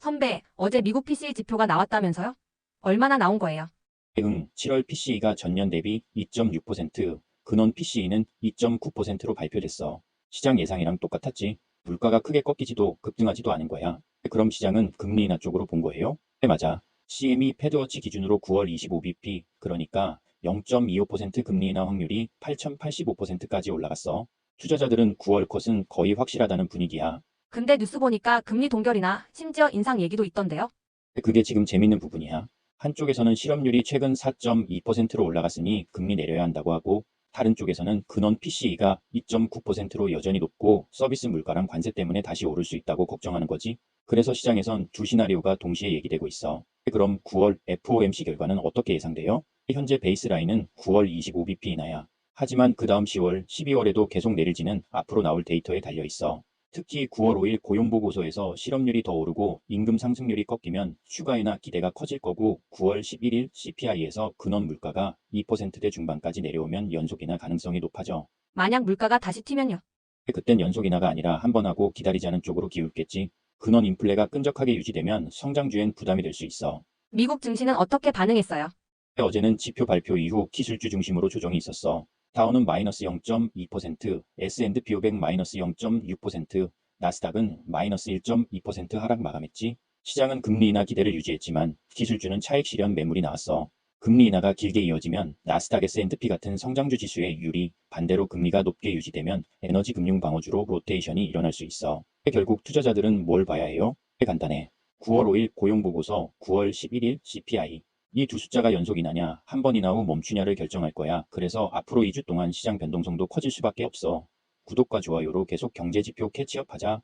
선배, 어제 미국 PCE 지표가 나왔다면서요? 얼마나 나온 거예요? 응, 7월 PCE가 전년 대비 2.6%, 근원 PCE는 2.9%로 발표됐어. 시장 예상이랑 똑같았지. 물가가 크게 꺾이지도 급등하지도 않은 거야. 그럼 시장은 금리 인하 쪽으로 본 거예요? 네, 맞아. CME 패드워치 기준으로 9월 25bp, 그러니까 0.25% 금리 인하 확률이 8,085%까지 올라갔어. 투자자들은 9월 컷은 거의 확실하다는 분위기야. 근데 뉴스 보니까 금리 동결이나 심지어 인상 얘기도 있던데요? 그게 지금 재밌는 부분이야. 한쪽에서는 실업률이 최근 4.2%로 올라갔으니 금리 내려야 한다고 하고 다른 쪽에서는 근원 PCE가 2.9%로 여전히 높고 서비스 물가랑 관세 때문에 다시 오를 수 있다고 걱정하는 거지. 그래서 시장에선 두 시나리오가 동시에 얘기되고 있어. 그럼 9월 FOMC 결과는 어떻게 예상돼요? 현재 베이스라인은 9월 25bp 인하야. 하지만 그 다음 10월, 12월에도 계속 내릴지는 앞으로 나올 데이터에 달려 있어. 특히 9월 5일 고용보고서에서 실업률이 더 오르고 임금 상승률이 꺾이면 휴가 인하 기대가 커질 거고 9월 11일 CPI에서 근원 물가가 2%대 중반까지 내려오면 연속 인하 가능성이 높아져. 만약 물가가 다시 튀면요? 그땐 연속 인하가 아니라 한 번 하고 기다리자는 쪽으로 기울겠지. 근원 인플레가 끈적하게 유지되면 성장 주엔 부담이 될 수 있어. 미국 증시는 어떻게 반응했어요? 어제는 지표 발표 이후 기술주 중심으로 조정이 있었어. 다우는 마이너스 0.2%, S&P 500 마이너스 0.6%, 나스닥은 마이너스 1.2% 하락 마감했지. 시장은 금리 인하 기대를 유지했지만 기술주는 차익 실현 매물이 나왔어. 금리 인하가 길게 이어지면 나스닥 S&P 같은 성장주 지수에 유리, 반대로 금리가 높게 유지되면 에너지 금융 방어주로 로테이션이 일어날 수 있어. 결국 투자자들은 뭘 봐야 해요? 간단해. 9월 5일 고용보고서, 9월 11일 CPI, 이 두 숫자가 연속 인하냐, 한번 인하 후 멈추냐를 결정할 거야. 그래서 앞으로 2주 동안 시장 변동성도 커질 수밖에 없어. 구독과 좋아요로 계속 경제지표 캐치업하자.